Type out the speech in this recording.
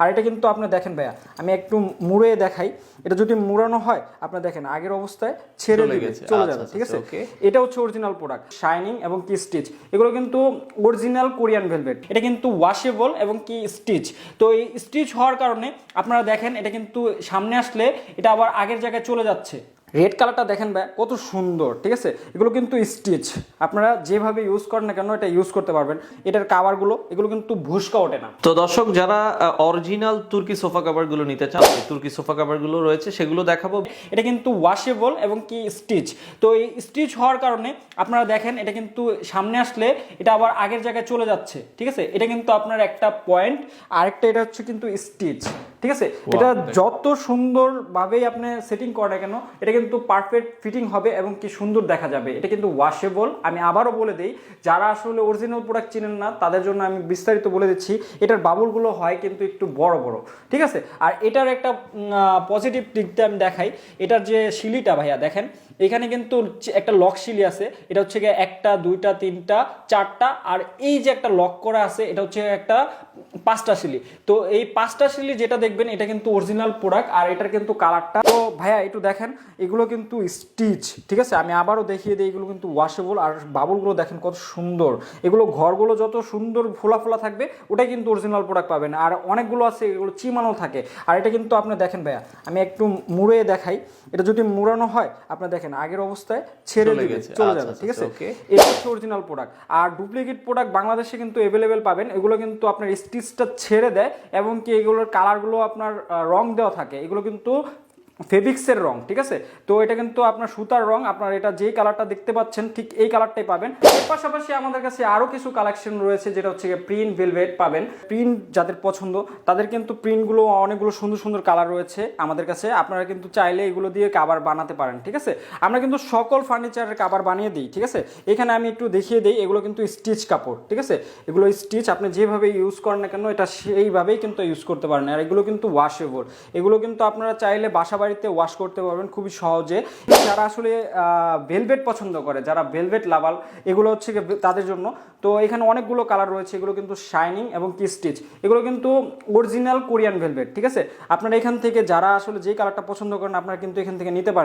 আর এটা কিন্তু আপনি দেখেন ভাইয়া আমি একটু মুড়ে দেখাই। এটা যদি মুড়ানো হয় আপনি দেখেন আগের অবস্থায় ছেড়ে দিবে। চলে আচ্ছা, যাবে আচ্ছা, ঠিক আছে? okay. এটা হচ্ছে অরিজিনাল প্রোডাক্ট শাইনিং এবং কি স্টিচ এগুলো কিন্তু অরিজিনাল কোরিয়ান ভেলভেট এটা কিন্তু ওয়াশেবল এবং কি স্টিচ তো এই স্টিচ হওয়ার কারণে আপনারা দেখেন এটা কিন্তু সামনে আসলে এটা আবার আগের জায়গায় চলে যাচ্ছে। রেড কালারটা দেখেন ভাই কত সুন্দর ঠিক আছে? এগুলো কিন্তু স্টিচ আপনারা যেভাবে ইউজ করেন না কেন এটা ইউজ করতে পারবেন। এটার কাভারগুলো এগুলো কিন্তু ভুসকা ওঠে না। তো দর্শক যারা অরিজিনাল তুর্কি সোফা কাভারগুলো নিতে চান তুর্কি সোফা কাভারগুলো রয়েছে সেগুলো দেখাবো। এটা কিন্তু ওয়াশেবল এবং কি স্টিচ তো এই স্টিচ হওয়ার কারণে আপনারা দেখেন এটা কিন্তু সামনে আসলে এটা আবার আগের জায়গায় চলে যাচ্ছে ঠিক আছে? এটা কিন্তু আপনার একটা পয়েন্ট আরেকটা এটা হচ্ছে কিন্তু স্টিচ ঠিক আছে? এটা যত সুন্দরভাবেই আপনি সেটিং করেন কেন এটা কিন্তু পারফেক্ট ফিটিং হবে এবং কি সুন্দর দেখা যাবে। এটা কিন্তু ওয়াশেবল আমি আবারও বলে দিই যারা আসলে অরিজিনাল প্রোডাক্ট চিনেন না তাদের জন্য আমি বিস্তারিত বলে দিচ্ছি এটার বাবুলগুলো হয় কিন্তু একটু বড় বড়। ঠিক আছে? আর এটার একটা পজিটিভ দিকটা আমি দেখাই। এটার যে শিলিটা ভাইয়া দেখেন এখানে কিন্তু একটা লক শিলি আছে। এটা হচ্ছে গিয়ে একটা দুইটা তিনটা চারটা আর এই যে একটা লক করা আছে এটা হচ্ছে একটা পাঁচটা শিলি। তো এই পাঁচটা শিলি যেটা দেখবেন এটা কিন্তু অরিজিনাল প্রোডাক্ট আর এটার কিন্তু কালারটা তো ভাইয়া একটু দেখেন এগুলো কিন্তু স্টিচ ঠিক আছে? আমি আবারও দেখিয়ে দিই এগুলো কিন্তু ওয়াশেবল আর বাবুলগুলো দেখেন কত সুন্দর। এগুলো ঘরগুলো যত সুন্দর ফোলা ফোলা থাকবে ওটাই কিন্তু অরিজিনাল প্রোডাক্ট পাবেন। আর অনেকগুলো আছে এগুলো চিমানো থাকে। আর এটা কিন্তু আপনি দেখেন ভাইয়া আমি একটু মুড়ে দেখাই। এটা যদি মুড়ানো হয় আপনি দেখেন আগের অবস্থায় ছেড়ে চলে দিবে চলে আচ্ছা, যাবে আচ্ছা, ঠিক আছে? okay. এটা হচ্ছে অরিজিনাল প্রোডাক্ট আর ডুপ্লিকেট প্রোডাক্ট বাংলাদেশে কিন্তু অ্যাভেলেবেল পাবেন। এগুলো কিন্তু আপনার স্টিচটা ছেড়ে দেয় এবং কি এগুলোর কালারগুলো আপনার রং দেওয়া থাকে। এগুলো কিন্তু ফেব্রিক্সের রং, ঠিক আছে? তো এটা কিন্তু আপনার সুতার রং, আপনার এটা যেই কালারটা দেখতে পাচ্ছেন, ঠিক এই কালারটাই পাবেন। এর পাশাপাশি আমাদের কাছে আরও কিছু কালেকশন রয়েছে, যেটা হচ্ছে প্রিন্ট ভেলভেট পাবেন। প্রিন্ট যাদের পছন্দ, তাদের কিন্তু প্রিন্টগুলো অনেকগুলো সুন্দর সুন্দর কালার রয়েছে আমাদের কাছে। আপনারা কিন্তু চাইলে এগুলো দিয়ে কাবার বানাতে পারেন, ঠিক আছে? আমরা কিন্তু সকল ফার্নিচারের কাবার বানিয়ে দিই, ঠিক আছে? এখানে আমি একটু দেখিয়ে দিই, এগুলো কিন্তু স্টিচ কাপড়, ঠিক আছে? এগুলো স্টিচ আপনি যেভাবে ইউজ করেন না কেন, এটা সেইভাবেই কিন্তু ইউজ করতে পারেন। আর এগুলো কিন্তু ওয়াশেবল এগুলো কিন্তু আপনারা চাইলে বাসা বাড়িতে ওয়াশ করতে পারবেন খুবই সহজে। যারা আসলে ভেলভেট পছন্দ করে, যারা ভেলভেট লাভাল, এগুলো হচ্ছে তাদের জন্য। তো এখানে অনেকগুলো কালার রয়েছে, এগুলো কিন্তু শাইনিং এবং কি স্টিচ এগুলো কিন্তু অরিজিনাল কোরিয়ান ভেলভেট ঠিক আছে? আপনারা এখান থেকে যারা আসলে যে কালারটা পছন্দ করেন, আপনারা কিন্তু এখান থেকে নিতে পারেন।